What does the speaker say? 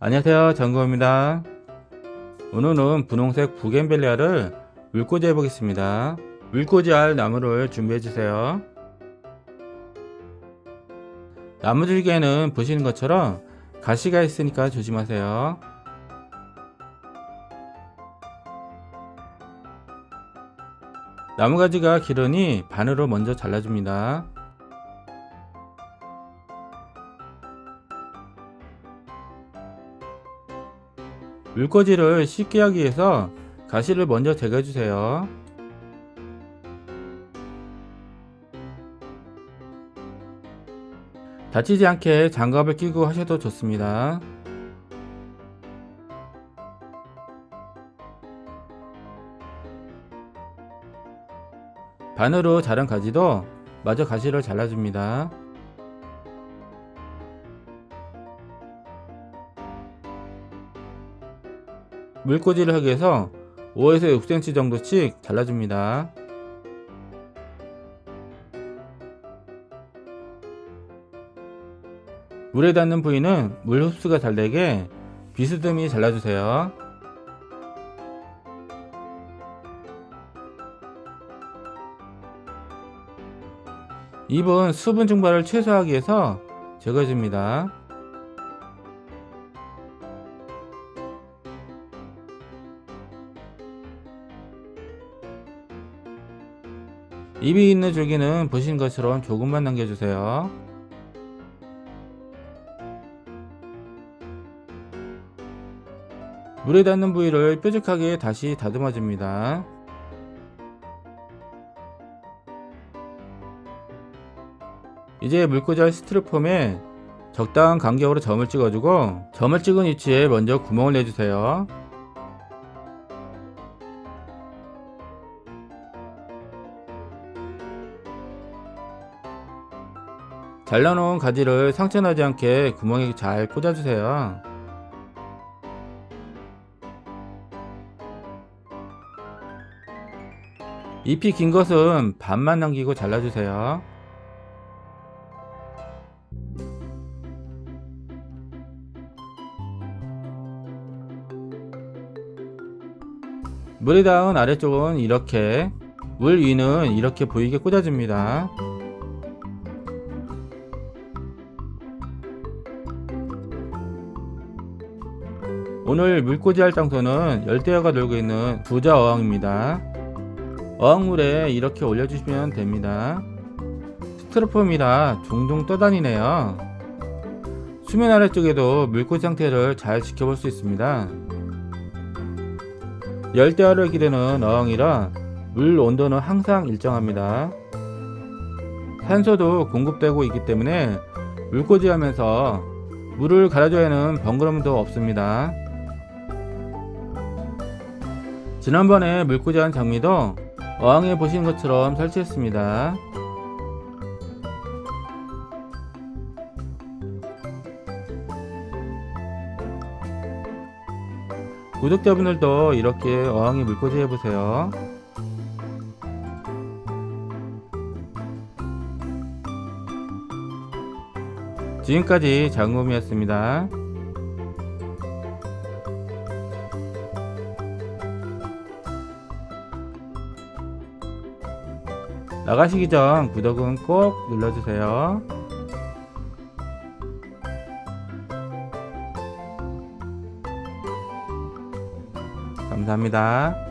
안녕하세요. 정구입니다. 오늘은 분홍색 부겐벨리아를 물꽂이 해보겠습니다. 물꽂이 할 나무를 준비해 주세요. 나무 줄기에는 보시는 것처럼 가시가 있으니까 조심하세요. 나무가지가 길으니 반으로 먼저 잘라줍니다 물꽂이를 쉽게 하기 위해서 가시를 먼저 제거해 주세요. 다치지 않게 장갑을 끼고 하셔도 좋습니다. 반으로 자른 가지도 마저 가시를 잘라줍니다. 물꽂이를 하기 위해서 5에서 6cm 정도씩 잘라줍니다. 물에 닿는 부위는 물 흡수가 잘 되게 비스듬히 잘라주세요. 잎은 수분 증발을 최소화하기 위해서 제거해줍니다. 잎이 있는 줄기는 보시는 것처럼 조금만 남겨주세요. 물에 닿는 부위를 뾰족하게 다시 다듬어 줍니다. 이제 물꽂이할 스티로폼에 적당한 간격으로 점을 찍어주고 점을 찍은 위치에 먼저 구멍을 내주세요. 잘라놓은 가지를 상처나지 않게 구멍에 잘 꽂아주세요. 잎이 긴 것은 반만 남기고 잘라주세요. 물이 닿은 아래쪽은 이렇게, 물 위는 이렇게 보이게 꽂아줍니다. 오늘 물꽂이 할 장소는 열대어가 놀고 있는 부자 어항입니다. 어항물에 이렇게 올려주시면 됩니다. 스티로폼이라 종종 떠다니네요. 수면 아래쪽에도 물꽂이 상태를 잘 지켜볼 수 있습니다. 열대어를 기르는 어항이라 물 온도는 항상 일정합니다. 산소도 공급되고 있기 때문에 물꽂이 하면서 물을 갈아줘야 하는 번거로움도 없습니다. 지난번에 물꽂이한 장미도 어항에 보시는 것처럼 설치했습니다. 구독자분들도 이렇게 어항에 물꽂이 해보세요. 지금까지 장곰이었습니다. 나가시기 전 구독은 꼭 눌러주세요. 감사합니다.